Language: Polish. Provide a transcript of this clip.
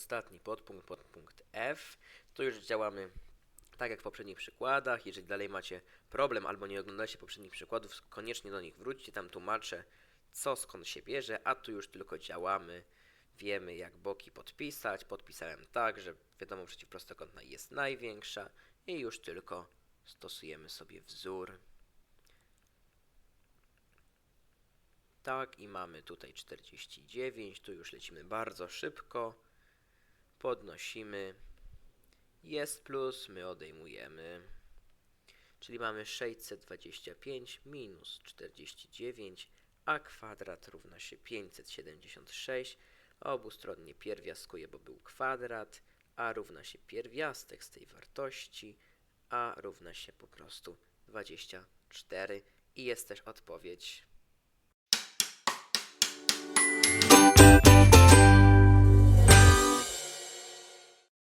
ostatni podpunkt, podpunkt F. Tu już działamy tak jak w poprzednich przykładach. Jeżeli dalej macie problem albo nie oglądacie poprzednich przykładów, koniecznie do nich wróćcie. Tam tłumaczę, co skąd się bierze, a tu już tylko działamy. Wiemy, jak boki podpisać. Podpisałem tak, że wiadomo, przeciwprostokątna jest największa i już tylko stosujemy sobie wzór. Tak, i mamy tutaj 49. Tu już lecimy bardzo szybko. Podnosimy. Jest plus, my odejmujemy. Czyli mamy 625 minus 49, a kwadrat równa się 576. Obustronnie pierwiastkuję, bo był kwadrat, a równa się pierwiastek z tej wartości, a równa się po prostu 24. I jest też odpowiedź.